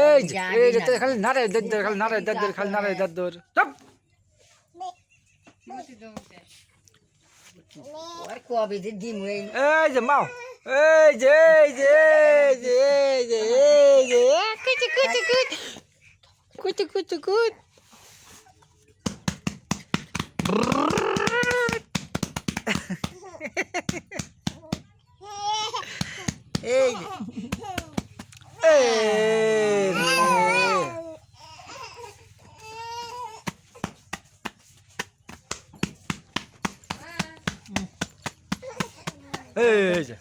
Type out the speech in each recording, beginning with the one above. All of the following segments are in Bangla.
এই এই যে খালি নারে দদ্দর খালি নারে দদ্দর খালি নারে দদ্দর চুপ। এই যে মাও। এই যে এই যে এই যে এই যে এই যে কুচু কুচু কুচু। কুচু কুচু কুচু। এই এই যে।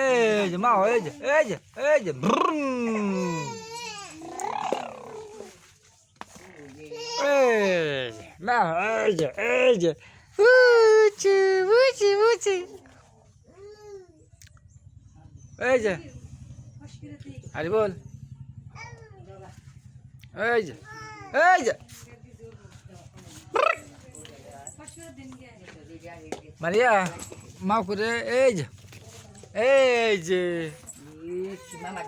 এই যে। মা, এই যে এই যে এই যে, ব্রুম। এই যে, মা উচি উচি উচি এই যে। আরে বল। এই যে এই যে। মারিয়া মাও করে, এই যে এই যে। মামা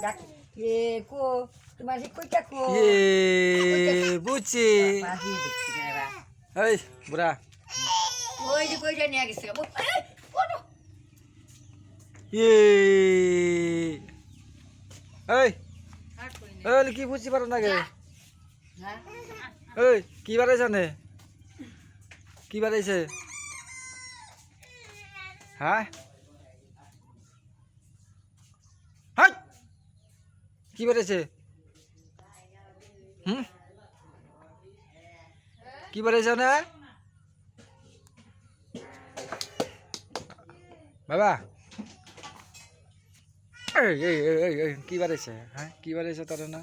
এই বুড়া। ওই যে কইটা নিয়ে গেছে। এই কি বুঝতে পারো না গে? এই কি বাড়াইছে নে? কি বাড়াইছে হ্যাঁ? কি বাড়াইছে হুম? কি বাড়াইছে না? বাবা। এই এই এই কি বাড়াইছে হ্যাঁ কি বাড়াইছে তারা না?